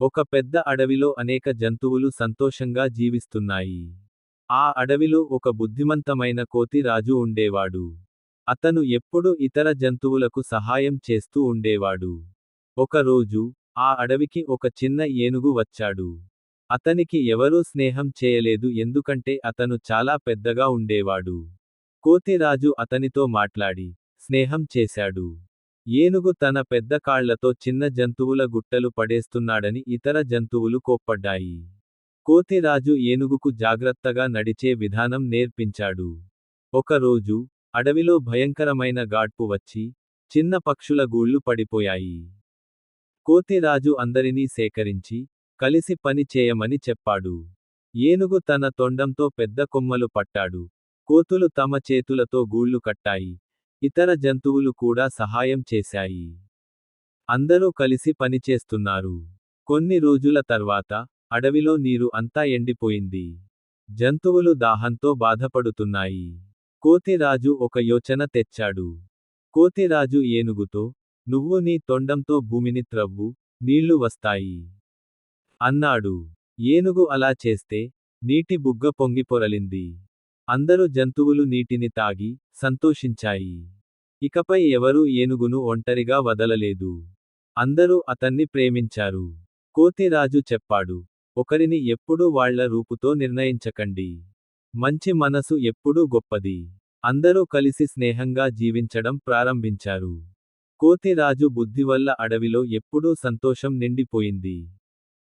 ఒక పెద్ద అడవిలో అనేక జంతువులు సంతోషంగా జీవిస్తున్నాయి. ఆ అడవిలో ఒక బుద్ధిమంతమైన కోతి రాజు ఉండేవాడు. అతను ఎప్పుడూ ఇతర జంతువులకు సహాయం చేస్తూ ఉండేవాడు. ఒక రోజు, ఆ అడవికి ఒక చిన్న ఏనుగు వచ్చాడు. అతనికి ఎవరూ స్నేహం చేయలేదు ఎందుకంటే అతను చాలా పెద్దగా ఉండేవాడు. కోతిరాజు అతనితో మాట్లాడి, స్నేహం చేశాడు. ఏనుగు తన పెద్ద కాళ్ళతో చిన్న జంతువుల గుట్టలు పడేస్తున్నాడని ఇతర జంతువులు కోప్పడ్డాయి. కోతిరాజు ఏనుగుకు జాగ్రత్తగా నడిచే విధానం నేర్పించాడు. ఒకరోజు అడవిలో భయంకరమైన గాడ్పు వచ్చి, చిన్న పక్షుల గూళ్ళు పడిపోయాయి. కోతిరాజు అందరినీ సేకరించి, కలిసి పని చేయమని చెప్పాడు. ఏనుగు తన తొండంతో పెద్ద కొమ్మలు పట్టాడు. కోతులు తమ చేతులతో గూళ్ళు కట్టాయి. ఇతర జంతువులు కూడా సహాయం చేశాయి. అందరూ కలిసి పనిచేస్తున్నారు. కొన్ని రోజుల తర్వాత, అడవిలో నీరు అంతా ఎండిపోయింది. జంతువులు దాహంతో బాధపడుతున్నాయి. కోతిరాజు ఒక యోచన తెచ్చాడు. కోతిరాజు ఏనుగుతో, నువ్వు నీ తొండంతో భూమిని త్రవ్వు, నీళ్ళు వస్తాయి. అన్నాడు. ఏనుగు అలా చేస్తే, నీటి బుగ్గ పొంగిపొరలింది అందరు జంతువులు నీటిని తాగి, సంతోషించాయి. ఇకపై ఎవరూ ఏనుగును ఒంటరిగా వదలలేదు. అందరూ అతన్ని ప్రేమించారు. కోతిరాజు చెప్పాడు. ఒకరిని ఎప్పుడూ వాళ్ళ రూపుతో నిర్ణయించకండి. మంచి మనసు ఎప్పుడూ గొప్పది. అందరూ కలిసి స్నేహంగా జీవించడం ప్రారంభించారు. కోతిరాజు బుద్ధివల్ల అడవిలో ఎప్పుడూ సంతోషం నిండిపోయింది.